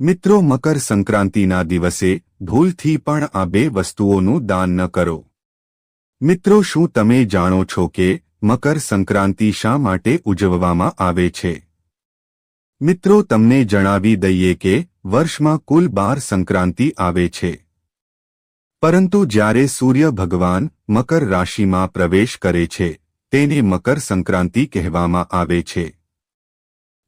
મિત્રો, મકર સંક્રાંતિના દિવસે ભૂલથી પણ આ બે વસ્તુઓનું દાન ન કરો. મિત્રો, શું તમે જાણો છો કે મકર સંક્રાંતિ શા માટે ઉજવવામાં આવે છે? મિત્રો, તમને જણાવી દઈએ કે વર્ષમાં કુલ બાર સંક્રાંતિ આવે છે. પરંતુ જ્યારે સૂર્ય ભગવાન મકર રાશિમાં પ્રવેશ કરે છે, તેને મકર સંક્રાંતિ કહેવામાં આવે છે.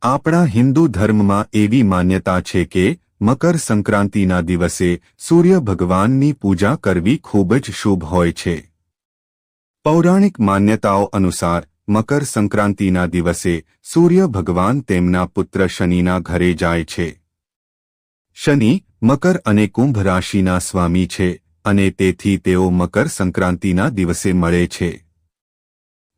આપણા હિન્દુ ધર્મમાં એવી માન્યતા છે કે મકર સંક્રાંતિના દિવસે સૂર્ય ભગવાનની પૂજા કરવી ખૂબ જ શુભ હોય છે. પૌરાણિક માન્યતાઓ અનુસાર, મકર સંક્રાંતિના દિવસે સૂર્ય ભગવાન તેમના પુત્ર શનિના ઘરે જાય છે. શનિ, મકર અને કુંભ રાશિના સ્વામી છે અને તેથી તેઓ મકર સંક્રાંતિના દિવસે મળે છે.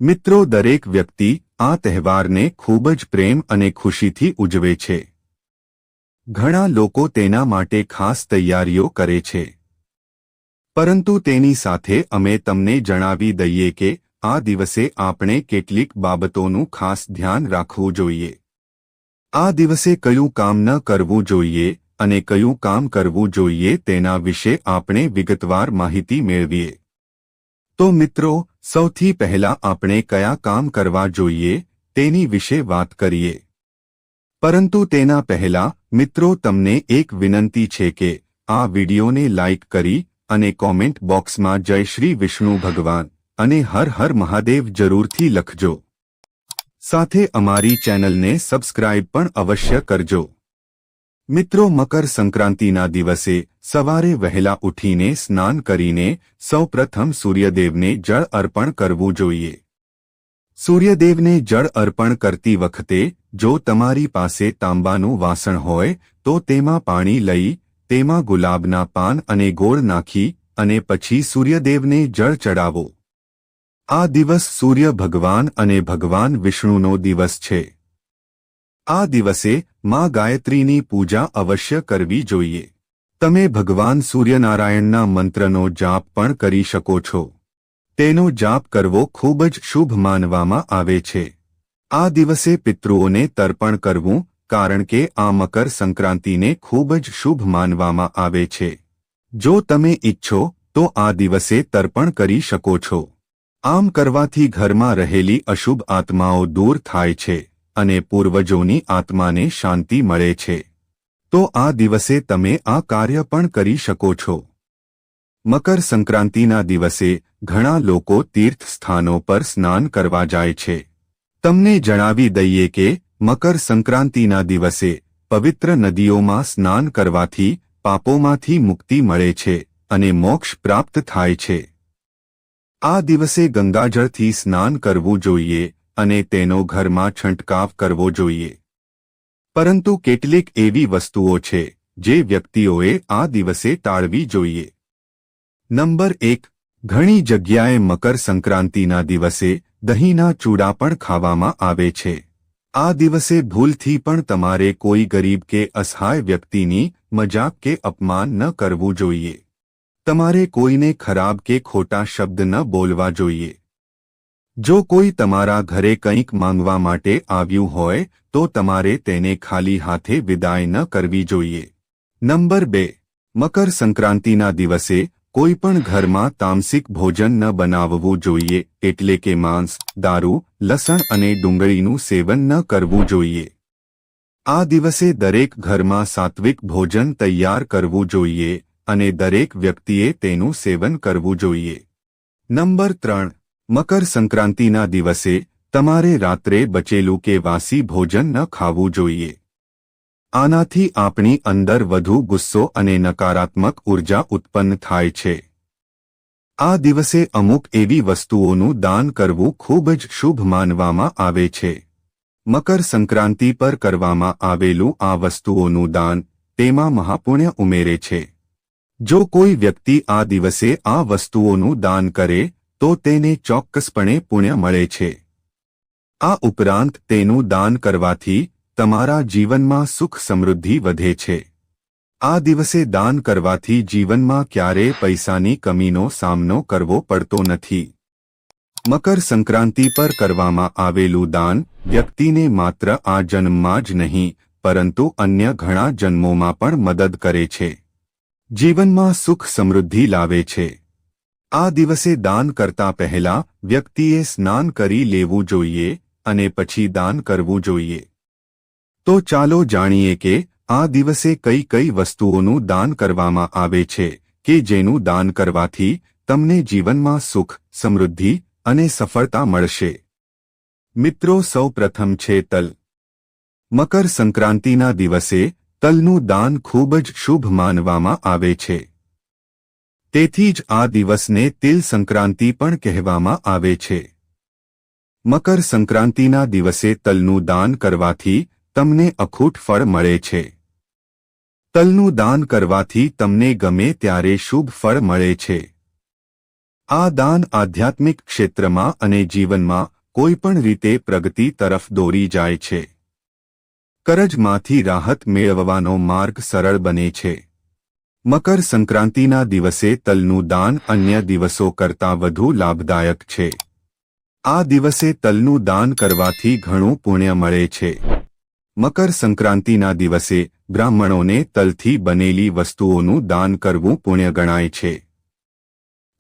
મિત્રો, દરેક વ્યક્તિ આ તહેવારને ખૂબ જ પ્રેમ અને ખુશીથી ઉજવે છે. ઘણા લોકો તેના માટે ખાસ તૈયારીઓ કરે છે. પરંતુ તેની સાથે અમે તમને જણાવી દઈએ કે આ દિવસે આપણે કેટલીક બાબતોનું ખાસ ધ્યાન રાખવું જોઈએ. આ દિવસે કયું કામ ન કરવું જોઈએ અને કયું કામ કરવું જોઈએ તેના વિશે આપણે વિગતવાર માહિતી મેળવીએ. તો મિત્રો, સૌથી પહેલા આપણે કયા કામ કરવા જોઈએ તેની વિશે વાત કરીએ. પરંતુ તેના પહેલા, મિત્રો, તમને એક વિનંતી છે કે આ વિડિયોને લાઇક કરી અને કોમેન્ટ બોક્સમાં જય શ્રી વિષ્ણુ ભગવાન અને હર હર મહાદેવ જરૂરથી લખજો. સાથે અમારી ચેનલને સબસ્ક્રાઇબ પણ અવશ્ય કરજો. મિત્રો, મકર સંક્રાંતિના દિવસે સવારે વહેલા ઉઠીને સ્નાન કરીને સૌપ્રથમ સૂર્યદેવને જળ અર્પણ કરવું જોઈએ. સૂર્યદેવને જળ અર્પણ કરતી વખતે જો તમારી પાસે તાંબાનું વાસણ હોય, તો તેમાં પાણી લઈ, તેમાં ગુલાબના પાન અને ગોળ નાખી અને પછી સૂર્યદેવને જળ ચડાવો. આ દિવસ સૂર્ય ભગવાન અને ભગવાન વિષ્ણુનો દિવસ છે. આ દિવસે માં ગાયત્રીની પૂજા અવશ્ય કરવી જોઈએ. તમે ભગવાન સૂર્યનારાયણના મંત્રનો જાપ પણ કરી શકો છો. તેનો જાપ કરવો ખૂબ જ શુભ માનવામાં આવે છે. આ દિવસે પિતૃઓને તર્પણ કરવું, કારણ કે આ મકર સંક્રાંતિને ખૂબ જ શુભ માનવામાં આવે છે. જો તમે ઈચ્છો, તો આ દિવસે તર્પણ કરી શકો છો. આમ કરવાથી ઘરમાં રહેલી અશુભ આત્માઓ દૂર થાય છે. અને પૂર્વજોની આત્માને શાંતિ મળે છે. તો આ દિવસે તમે આ કાર્ય પણ કરી શકો છો. મકર સંક્રાંતિના દિવસે ઘણા લોકો તીર્થ સ્થાનો પર સ્નાન કરવા જાય છે. તમને જણાવી દઈએ કે મકર સંક્રાંતિના દિવસે પવિત્ર નદીઓમાં સ્નાન કરવાથી પાપોમાંથી મુક્તિ મળે છે અને મોક્ષ પ્રાપ્ત થાય છે. આ દિવસે ગંગાજળથી સ્નાન કરવું જોઈએ અને તેનો ઘરમાં છંટકાવ કરવો જોઈએ. પરંતુ કેટલીક એવી વસ્તુઓ છે, જે વ્યક્તિઓએ આ દિવસે ટાળવી જોઈએ. નંબર એક, ઘણી જગ્યાએ મકર સંક્રાંતિના દિવસે દહીંના ચૂડા પણ ખાવામાં આવે છે. આ દિવસે ભૂલથી પણ તમારે કોઈ ગરીબ કે અસહાય વ્યક્તિની મજાક કે અપમાન ન કરવું જોઈએ. તમારે કોઈને ખરાબ કે ખોટા શબ્દ ન બોલવા જોઈએ. જો કોઈ તમારા ઘરે કંઈક માંગવા માટે આવ્યું હોય, તો તમારે તેને ખાલી હાથે વિદાય ન કરવી જોઈએ. નંબર બે. મકર સંક્રાંતિના દિવસે કોઈ પણ ઘરમાં તામસિક ભોજન ન બનાવવું જોઈએ, એટલે કે માંસ, દારૂ, લસણ અને ડુંગળીનું સેવન ન કરવું જોઈએ. આ દિવસે દરેક ઘરમાં સાત્વિક ભોજન તૈયાર કરવું જોઈએ અને દરેક વ્યક્તિએ તેનું સેવન કરવું જોઈએ. નંબર ત્રણ. મકર સંક્રાંતિના દિવસે તમારે રાત્રે બચેલું કે વાસી ભોજન ન ખાવું જોઈએ. આનાથી આપણી અંદર વધુ ગુસ્સો અને નકારાત્મક ઊર્જા ઉત્પન્ન થાય છે. આ દિવસે અમુક એવી વસ્તુઓનું દાન કરવું ખૂબ જ શુભ માનવામાં આવે છે. મકર સંક્રાંતિ પર કરવામાં આવેલું આ વસ્તુઓનું દાન તેમાં મહાપુણ્ય ઉમેરે છે. જો કોઈ વ્યક્તિ આ દિવસે આ વસ્તુઓનું દાન કરે તો તેને ચોક્કસપણે પુણ્ય મળે છે. આ ઉપરાંત તેનું દાન કરવાથી તમારા જીવનમાં સુખ સમૃદ્ધિ વધે છે. આ દિવસે દાન કરવાથી જીવનમાં ક્યારેય પૈસાની કમીનો સામનો કરવો પડતો નથી. મકર સંક્રાંતિ પર કરવામાં આવેલું દાન વ્યક્તિને માત્ર આ જન્મમાં જ નહીં, પરંતુ અન્ય ઘણા જન્મોમાં પણ મદદ કરે છે. જીવનમાં સુખ સમૃદ્ધિ લાવે છે. આ દિવસે દાન કરતા પહેલા વ્યક્તિએ સ્નાન કરી લેવું જોઈએ અને પછી દાન કરવું જોઈએ. તો ચાલો જાણીએ કે આ દિવસે કઈ કઈ વસ્તુઓનું દાન કરવામાં આવે છે કે જેનું દાન કરવાથી તમને જીવનમાં સુખ, સમૃદ્ધિ અને સફળતા મળશે. મિત્રો, સૌ પ્રથમ છે તલ. મકર સંક્રાંતિના દિવસે તલનું દાન ખૂબ જ શુભ માનવામાં આવે છે. તેથી જ આ દિવસને તિલ સંક્રાંતિ પણ કહેવામાં આવે છે. મકર સંક્રાંતિના દિવસે તલનું દાન કરવાથી તમને અખૂટ ફળ મળે છે. તલનું દાન કરવાથી તમને ગમે ત્યારે શુભ ફળ મળે છે. આ દાન આધ્યાત્મિક ક્ષેત્રમાં અને જીવનમાં કોઈપણ રીતે પ્રગતિ તરફ દોરી જાય છે. કરજમાંથી રાહત મેળવવાનો માર્ગ સરળ બને છે. મકર સંક્રાંતિના દિવસે તલનું દાન અન્ય દિવસો કરતાં વધુ લાભદાયક છે. આ દિવસે તલનું દાન કરવાથી ઘણું પુણ્ય મળે છે. મકર સંક્રાંતિના દિવસે બ્રાહ્મણોને તલથી બનેલી વસ્તુઓનું દાન કરવું પુણ્ય ગણાય છે.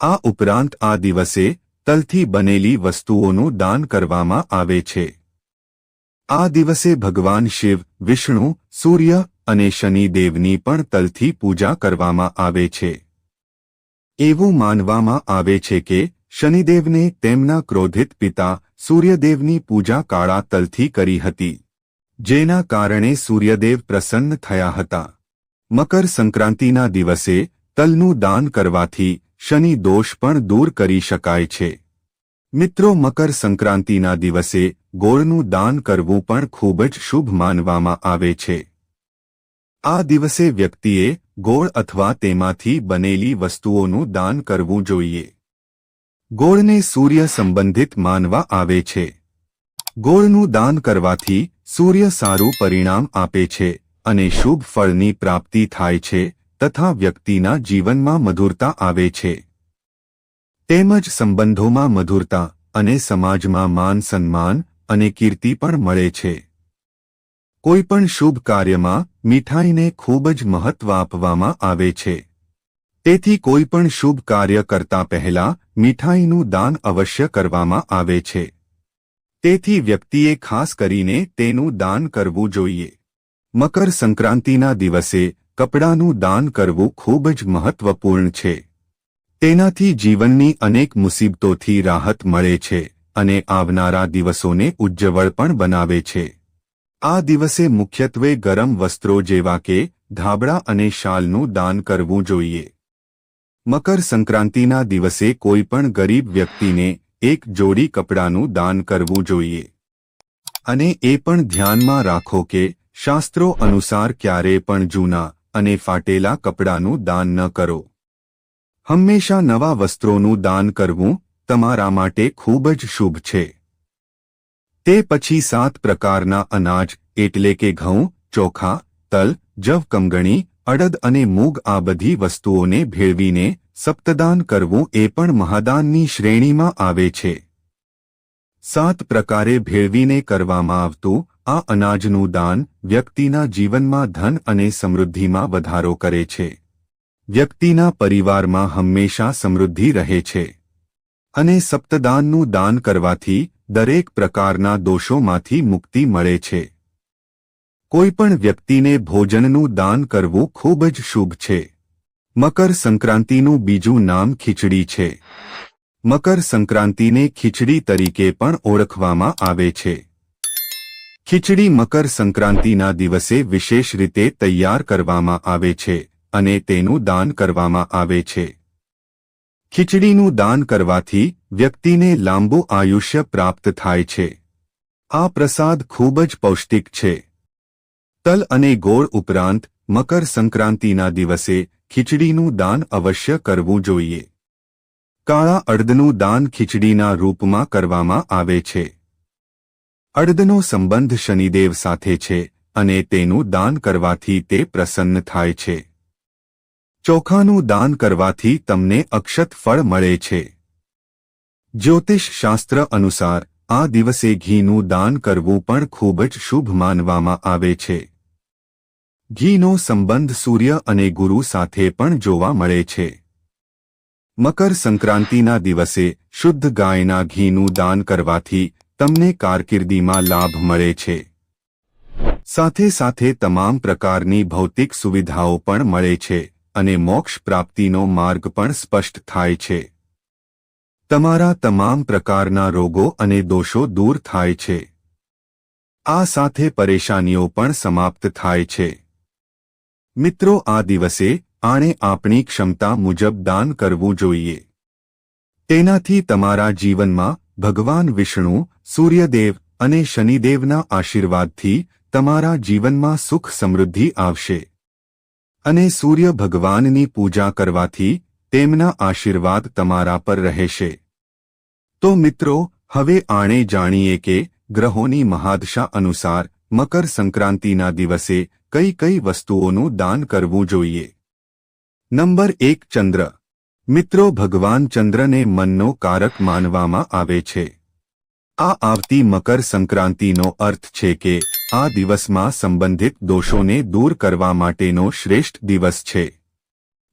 આ ઉપરાંત આ દિવસે તલથી બનેલી વસ્તુઓનું દાન કરવામાં આવે છે. આ દિવસે ભગવાન શિવ, વિષ્ણુ, સૂર્ય અને શનિદેવની પણ તલથી પૂજા કરવામાં આવે છે. એવું માનવામાં આવે છે કે શનિદેવને તેમના ક્રોધિત પિતા સૂર્યદેવની પૂજા કાળા તલથી કરી હતી, જેના કારણે સૂર્યદેવ પ્રસન્ન થયા હતા. મકર સંક્રાંતિના દિવસે તલનું દાન કરવાથી શનિ દોષ પણ દૂર કરી શકાય છે. મિત્રો, મકર સંક્રાંતિના દિવસે ગોળનું દાન કરવું પણ ખૂબ જ શુભ માનવામાં આવે છે. આ દિવસે વ્યક્તિએ ગોળ અથવા તેમાંથી બનેલી વસ્તુઓનું દાન કરવું જોઈએ. ગોળને સૂર્ય સંબંધિત માનવા આવે છે. ગોળનું દાન કરવાથી સૂર્ય સારું પરિણામ આપે છે અને શુભ ફળની પ્રાપ્તિ થાય છે તથા વ્યક્તિના જીવનમાં મધુરતા આવે છે. તેમજ સંબંધોમાં મધુરતા અને સમાજમાં માન સન્માન અને કીર્તિ પણ મળે છે. કોઈપણ શુભ કાર્યમાં મીઠાઈને ખૂબ જ મહત્વ આપવામાં આવે છે. તેથી કોઈપણ શુભ કાર્ય કરતા પહેલા મીઠાઈનું દાન અવશ્ય કરવામાં આવે છે. તેથી વ્યક્તિએ ખાસ કરીને તેનું દાન કરવું જોઈએ. મકર સંક્રાંતિના દિવસે કપડાનું દાન કરવું ખૂબ જ મહત્વપૂર્ણ છે. તેનાથી જીવનની અનેક મુસીબતોથી રાહત મળે છે અને આવનારા દિવસોને ઉજ્જવળ પણ બનાવે છે. આ દિવસે મુખ્યત્વે ગરમ વસ્ત્રો જેવા કે ધાબળા અને શાલનું દાન કરવું જોઈએ. મકર સંક્રાંતિના દિવસે કોઈ પણ ગરીબ વ્યક્તિને એક જોડી કપડાનું દાન કરવું જોઈએ. અને એ પણ ધ્યાનમાં રાખો કે શાસ્ત્રો અનુસાર ક્યારે પણ જૂના અને ફાટેલા કપડાનું દાન ન કરો. હંમેશા નવા વસ્ત્રોનું દાન કરવું તમારા માટે ખૂબ જ શુભ છે. તે પછી સાત પ્રકારના અનાજ, એટલે કે ઘઉં, ચોખા, તલ, જવ કમગણી અડદ અને મૂગ આ બધી વસ્તુઓને ભેળવીને સપ્તદાન કરવું એ પણ મહાદાનની શ્રેણીમાં આવે છે. સાત પ્રકારે ભેળવીને કરવામાં આવતું આ અનાજનું દાન વ્યક્તિના જીવનમાં ધન અને સમૃદ્ધિમાં વધારો કરે છે. વ્યક્તિના પરિવારમાં હંમેશા સમૃદ્ધિ રહે છે. અને સપ્તદાનનું દાન કરવાથી દરેક પ્રકારના દોષોમાંથી મુક્તિ મળે છે. કોઈપણ વ્યક્તિને ભોજનનું દાન કરવું ખૂબ જ શુભ છે. મકર સંક્રાંતિનું બીજું નામ ખીચડી છે. મકર સંક્રાંતિને ખીચડી તરીકે પણ ઓળખવામાં આવે છે. ખીચડી મકર સંક્રાંતિના દિવસે વિશેષ રીતે તૈયાર કરવામાં આવે છે અને તેનું દાન કરવામાં આવે છે. ખીચડીનું દાન કરવાથી વ્યક્તિને લાંબુ આયુષ્ય પ્રાપ્ત થાય છે. આ પ્રસાદ ખૂબ જ પૌષ્ટિક છે. તલ અને ગોળ ઉપરાંત મકર સંક્રાંતિના દિવસે ખીચડીનું દાન અવશ્ય કરવું જોઈએ. કાળા અડદનું દાન ખીચડીના રૂપમાં કરવામાં આવે છે. અડદનો સંબંધ શનિદેવ સાથે છે અને તેનું દાન કરવાથી તે પ્રસન્ન થાય છે. ચોખાનું દાન કરવાથી તમને અક્ષત ફળ મળે છે. જ્યોતિષ શાસ્ત્ર અનુસાર, આ દિવસે ઘીનું દાન કરવું પણ ખૂબ જ શુભ માનવામાં આવે છે. ઘીનો સંબંધ સૂર્ય અને ગુરુ સાથે પણ જોવા મળે છે. મકર સંક્રાંતિના દિવસે શુદ્ધ ગાયના ઘીનું દાન કરવાથી તમને કારકિર્દીમાં લાભ મળે છે. સાથે સાથે તમામ પ્રકારની ભૌતિક સુવિધાઓ પણ મળે છે. અને મોક્ષ પ્રાપ્તિનો માર્ગ પણ સ્પષ્ટ થાય છે. તમારા તમામ પ્રકારના રોગો અને દોષો દૂર થાય છે. આ સાથે પરેશાનીઓ પણ સમાપ્ત થાય છે. મિત્રો, આ દિવસે આણે આપણી ક્ષમતા મુજબ દાન કરવું જોઈએ. તેનાથી તમારા જીવનમાં ભગવાન વિષ્ણુ, સૂર્યદેવ અને શનિદેવના આશીર્વાદથી તમારા જીવનમાં સુખ સમૃદ્ધિ આવશે. અને સૂર્ય ભગવાનની પૂજા કરવાથી તેમના આશીર્વાદ તમારા પર રહેશે. તો મિત્રો, હવે આણે જાણીએ કે ગ્રહોની મહાદશા અનુસાર મકર સંક્રાંતિના દિવસે કઈ કઈ વસ્તુઓનું દાન કરવું જોઈએ. નંબર એક ચંદ્ર. મિત્રો, ભગવાન ચંદ્રને મનનો કારક માનવામાં આવે છે. આ આવતી મકર સંક્રાંતિનો અર્થ છે કે આ દિવસમાં સંબંધિત દોષોને દૂર કરવા માટેનો શ્રેષ્ઠ દિવસ છે.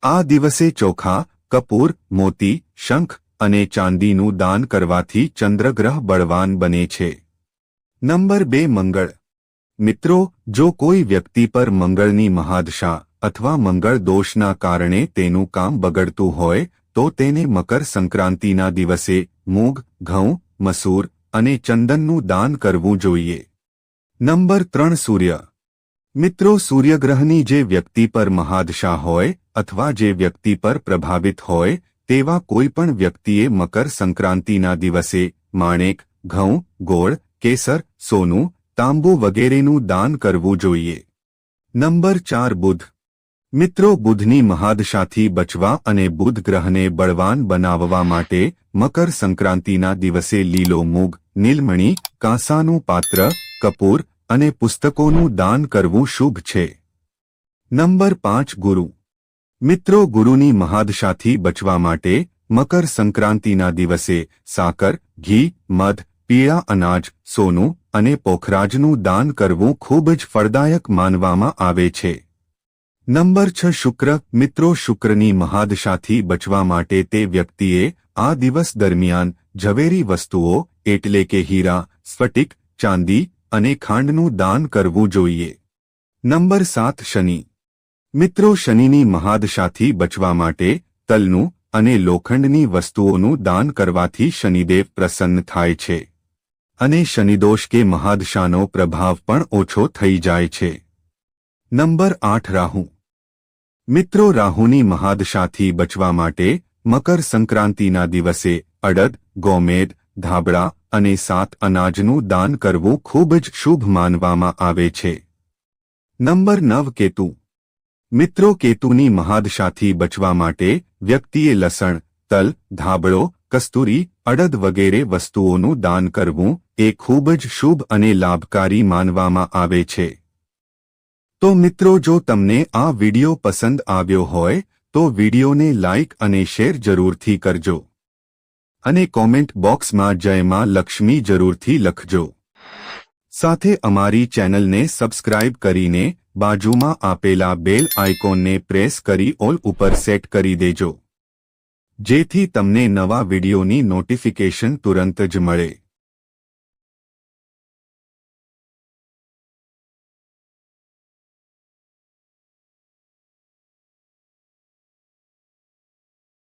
આ દિવસે ચોખા, કપૂર, મોતી, શંખ અને ચાંદીનું દાન કરવાથી ચંદ્રગ્રહ બળવાન બને છે. નંબર બે, મંગળ. મિત્રો, જો કોઈ વ્યક્તિ પર મંગળની મહાદશા અથવા મંગળ દોષના કારણે તેનું કામ બગડતું હોય, તો તેને મકર સંક્રાંતિના દિવસે મૂગ, ઘઉં, મસૂર અને ચંદનનું દાન કરવું જોઈએ. નંબર ત્રણ સૂર્ય. મિત્રો, સૂર્યગ્રહની જે વ્યક્તિ પર મહાદશા હોય અથવા જે વ્યક્તિ પર પ્રભાવિત હોય, તેવા કોઈ પણ વ્યક્તિએ મકર સંક્રાંતિના દિવસે માણેક, ઘઉં, ગોળ, કેસર, સોનું, તાંબુ વગેરેનું દાન કરવું જોઈએ. નંબર ચાર બુધ. મિત્રો, બુધની મહાદશાથી બચવા અને બુધ ગ્રહને બળવાન બનાવવા માટે મકર સંક્રાંતિના દિવસે લીલો મૂગ, નીલમણી, કાંસાનું પાત્ર કપૂર અને પુસ્તકોનું દાન કરવું શુભ છે. નંબર પાંચ, ગુરુ. મિત્રો, ગુરુની મહાદશાથી બચવા માટે મકર સંક્રાંતિના દિવસે સાકર, ઘી, મધ, પીળા અનાજ, સોનું અને પોખરાજનું દાન કરવું ખૂબ જ ફળદાયક માનવામાં આવે છે. નંબર છ, શુક્ર. મિત્રો, શુક્રની મહાદશાથી બચવા માટે તે વ્યક્તિએ આ દિવસ દરમિયાન ઝવેરી વસ્તુઓ, એટલે કે હીરા, સ્ફટિક, ચાંદી અને ખાંડનું દાન કરવું જોઈએ. નંબર સાત શનિ. મિત્રો, શનિની મહાદશાથી બચવા માટે તલનું અને લોખંડની વસ્તુઓનું દાન કરવાથી શનિદેવ પ્રસન્ન થાય છે. અને શનિદોષ કે મહાદશાનો પ્રભાવ પણ ઓછો થઈ જાય છે. નંબર આઠ રાહુ. મિત્રો, રાહુની મહાદશાથી બચવા માટે મકર સંક્રાંતિના દિવસે અડદ, ગોમેદ, ધાબળા અને સાત અનાજનું દાન કરવું ખૂબ જ શુભ માનવામાં આવે છે. નંબર નવ કેતુ. મિત્રો, કેતુની મહાદશાથી બચવા માટે વ્યક્તિએ લસણ, તલ, ધાબળો, કસ્તુરી, અડદ વગેરે વસ્તુઓનું દાન કરવું એ ખૂબ જ શુભ અને લાભકારી માનવામાં આવે છે. તો મિત્રો, જો તમને આ વિડિયો પસંદ આવ્યો હોય, તો વિડિયોને લાઇક અને શેર જરૂરથી કરજો. અને કોમેન્ટ બોક્સમાં જય માં લક્ષ્મી જરૂરથી લખજો. સાથે અમારી ચેનલને સબસ્ક્રાઇબ કરીને બાજુમાં આપેલા બેલ આઇકોનને પ્રેસ કરી ઓલ ઉપર સેટ કરી દેજો. જેથી તમને નવા વિડિયોની નોટિફિકેશન તુરંત જ મળે.